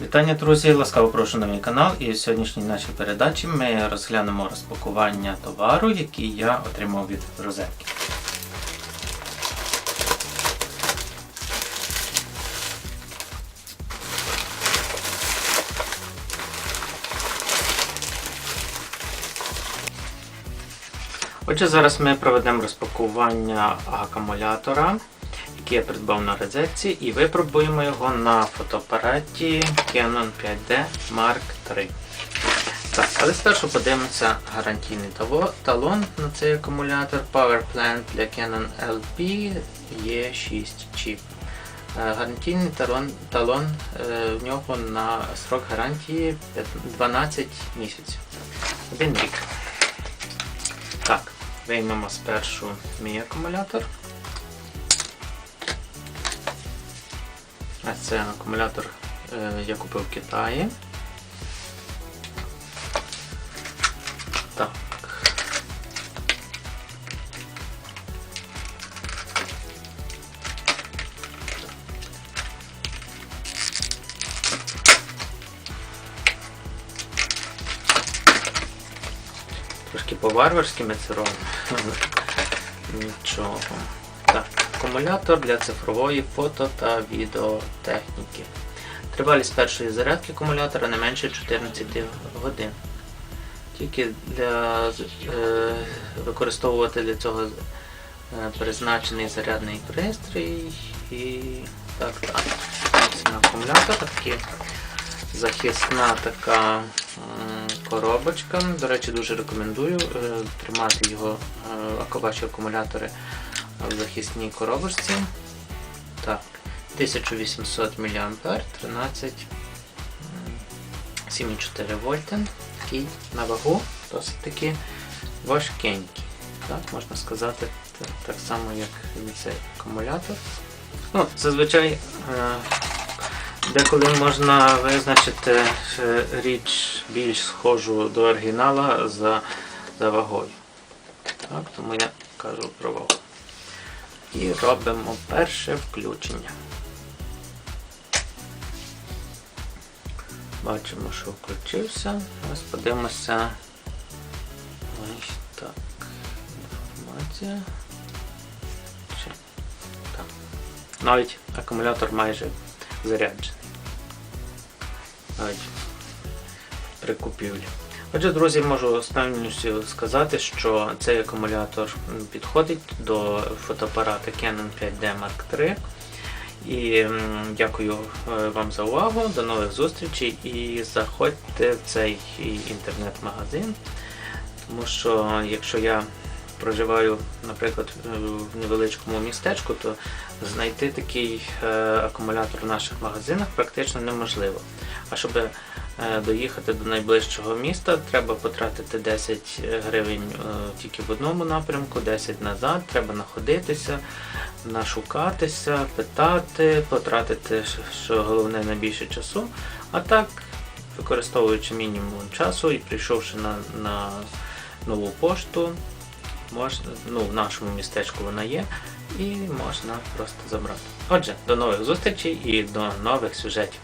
Вітання, друзі! Ласкаво прошу на мій канал. І в сьогоднішній нашій передачі ми розглянемо розпакування товару, який я отримав від розетки. Отже, зараз ми проведемо розпакування акумулятора, який я придбав на розетці, і випробуємо його на фотоапараті Canon 5D Mark III. Так, але спершу подивимося гарантійний талон на цей акумулятор Power Plant для Canon LP E6 чіп. Е, Гарантійний талон, талон е, в нього на срок гарантії 12 місяців. Один рік. Так, виймемо спершу мій акумулятор. Це акумулятор е, я купив в Китаї. Так. Трошки по-варварськи ми це робимо. Нічого. Так, акумулятор для цифрової фото та відеотехніки. Тривалість першої зарядки акумулятора не менше 14 годин. Тільки для е, використовувати для цього е, призначений зарядний пристрій і так далі. Ось акумулятор такий захисна така коробочка. До речі, дуже рекомендую е, тримати його е, ваші акумулятори в захисній коробочці. Так, 1800 мА, 13 м, 7,4 вольта. Такий на вагу досить таки важкенький. Так, можна сказати, так, так само, як і цей акумулятор. Ну, зазвичай е, Деколи можна визначити е, річ більш схожу до оригінала за, за вагою. Так, тому я кажу про вагу. І робимо перше включення. Бачимо, що включився. Ось подивимося. Ось так. Інформація. Чи- Так. Навіть акумулятор майже заряджений. Навіть при купівлі. Отже, друзі, можу з певністю сказати, що цей акумулятор підходить до фотоапарата Canon 5D Mark III. І дякую е, вам за увагу. До нових зустрічей і заходьте в цей інтернет-магазин. Тому що якщо я проживаю, наприклад, в невеличкому містечку, то знайти такий е, акумулятор в наших магазинах практично неможливо. А щоб е, доїхати до найближчого міста, треба потратити 10 гривень е, тільки в одному напрямку, 10 назад, треба находитися, нашукатися, питати, потратити, що головне, найбільше часу. А так, використовуючи мінімум часу і прийшовши на, на нову пошту, можна, ну, в нашому містечку вона є, і можна просто забрати. Отже, до нових зустрічей і до нових сюжетів.